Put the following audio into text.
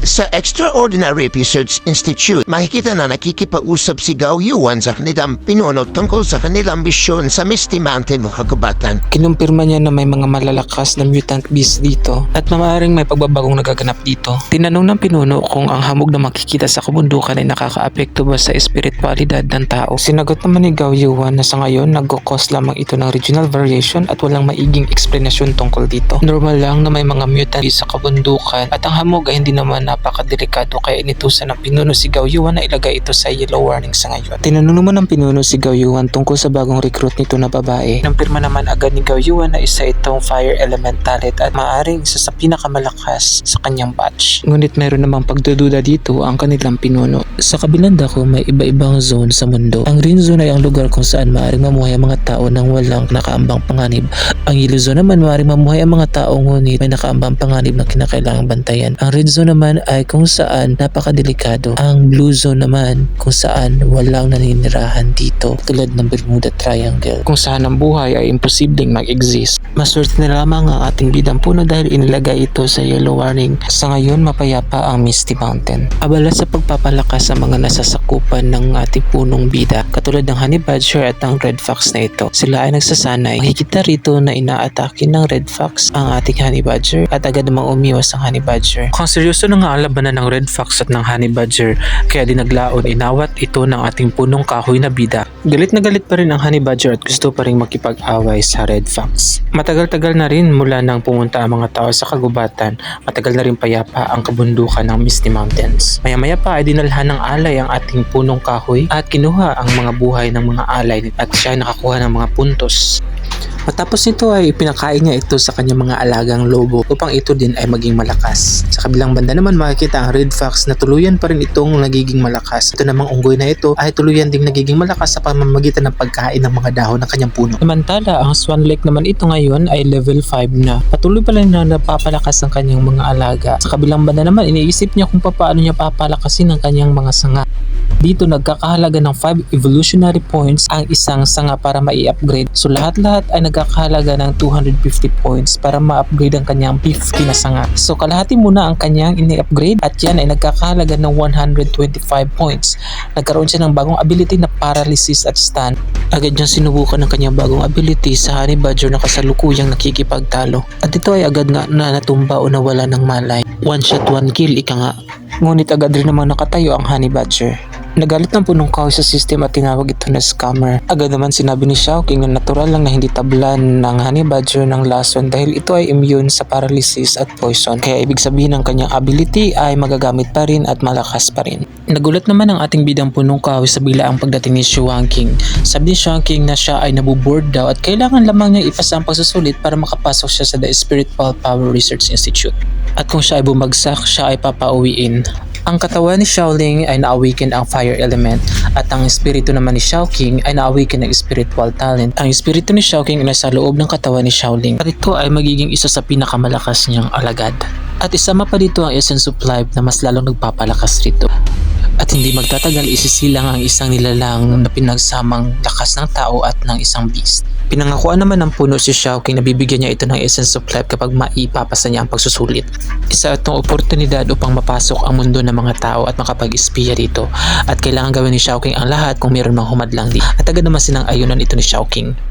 Sa Extraordinary Research Institute, makikita na nakikipag-usap si Gao Yuan sa kanilang pinuno tungkol sa kanilang misyon sa Misty Mountain mga kagubatan. Kinumpirma niya na may mga malalakas na mutant beast dito at maaaring may pagbabagong nagaganap dito. Tinanong ng pinuno kung ang hamog na makikita sa kabundukan ay nakakaapekto ba sa espiritualidad ng tao. Sinagot naman ni Gao Yuan na sa ngayon nagkukos lamang ito ng regional variation at walang maiging eksplanasyon tungkol dito. Normal lang na may mga mutant beast sa kabundukan at ang hamog ay hindi naman napakadelikado kaya inutusan ng pinuno si Gao Yuan na ilagay ito sa yellow warning sa ngayon. Tinanong naman ng pinuno si Gao Yuan tungkol sa bagong recruit nito na babae. Nampirma naman agad ni Gao Yuan na isa itong fire element talent at maaaring isa sa pinakamalakas sa kanyang batch. Ngunit mayroon namang pagdududa dito ang kanilang pinuno. Sa kabilang dako may iba-ibang zone sa mundo. Ang green zone ay ang lugar kung saan maaaring mamuhay ang mga tao nang walang nakaambang panganib. Ang yellow zone naman maaaring mamuhay ang mga tao ngunit may nakaambang panganib na kinakailangang bantayan. Ang red zone naman ay kung saan napakadelikado. Ang blue zone naman kung saan walang naninirahan dito tulad ng Bermuda Triangle kung saan ang buhay ay imposibleng mag-exist. Maswerte na lamang ang ating bidang puno dahil inilagay ito sa yellow warning. Sa ngayon mapayapa ang Misty Mountain. Abala sa pagpapalakas sa mga nasasakupan ng ating punong bida katulad ng Honey Badger at ang Red Fox na ito. Sila ay nagsasanay. Makikita rito na inaatake ng Red Fox ang ating Honey Badger at agad namang umiwas ang Honey Badger. Kung seryoso na nga ang labanan ng Red Fox at ng Honey Badger kaya dinaglaon inawat ito ng ating punong kahoy na bida. Galit na galit pa rin ang Honey Badger at gusto pa rin makipag-away sa Red Fox. Matagal-tagal na rin mula nang pumunta ang mga tao sa kagubatan, matagal na rin payapa ang kabundukan ng Misty Mountains. Maya-maya pa ay dinalhan ng alay ang ating punong kahoy at kinuha ang mga buhay ng mga alay at siya nakakuha ng mga puntos. Matapos nito ay pinakain niya ito sa kanyang mga alagang lobo upang ito din ay maging malakas. Sa kabilang banda naman makikita ang Red Fox na tuluyan pa rin itong nagiging malakas. Ito namang unggoy na ito ay tuluyan ding nagiging malakas sa pamamagitan ng pagkain ng mga dahon ng kanyang puno. Samantala, ang Swan Lake naman ito ngayon ay level 5 na. Patuloy pa lang na napapalakas ang kanyang mga alaga. Sa kabilang banda naman, iniisip niya kung paano niya papalakasin ang kanyang mga sanga. Dito nagkakahalaga ng 5 evolutionary points ang isang sanga para mai-upgrade. So lahat-lahat ay nagkakahalaga ng 250 points para ma-upgrade ang kanyang 50 na sanga. So kalahati muna ang kanyang ini-upgrade at yan ay nagkakahalaga ng 125 points. Nagkaroon siya ng bagong ability na paralysis at stun. Agad niyang sinubukan ng kanyang bagong ability sa Honey Badger na kasalukuyang nakikipagtalo. At ito ay agad nga na natumba o nawala ng malay. One shot, one kill, ika nga. Ngunit agad rin namang nakatayo ang Honey Badger. Nagalit ng punong kahoy sa system at tinawag ito na scammer. Agad naman sinabi ni Xiao King na natural lang na hindi tablan ng Honey Badger ng lason dahil ito ay immune sa paralysis at poison. Kaya ibig sabihin ng kanyang ability ay magagamit pa rin at malakas pa rin. Nagulat naman ang ating bidang punong kahoy sa biglaang pagdating ni King. Sabi ni King na siya ay nabuboard daw at kailangan lamang niya ipasa ang pagsusulit para makapasok siya sa The Spiritual Power Research Institute. At kung siya ay bumagsak, siya ay papauwiin. Ang katawan ni Shaoling ay na-awaken ang fire element at ang espiritu naman ni Shao King ay na-awaken ng spiritual talent. Ang espiritu ni Shao ay nasa loob ng katawan ni Shaoling at ito ay magiging isa sa pinakamalakas niyang alagad. At isama pa dito ang essence of life na mas lalong nagpapalakas rito. At hindi magtatagal isisilang ang isang nilalang na pinagsamang lakas ng tao at ng isang beast. Pinangakuan naman ng puno si Shao King na bibigyan niya ito ng essence of life kapag maipapasa niya ang pagsusulit. Isa itong oportunidad upang mapasok ang mundo ng mga tao at makapag-espiya dito. At kailangan gawin ni Shao King ang lahat kung mayroon mang humadlang di. At agad naman sinang ayunan ito ni Shao King.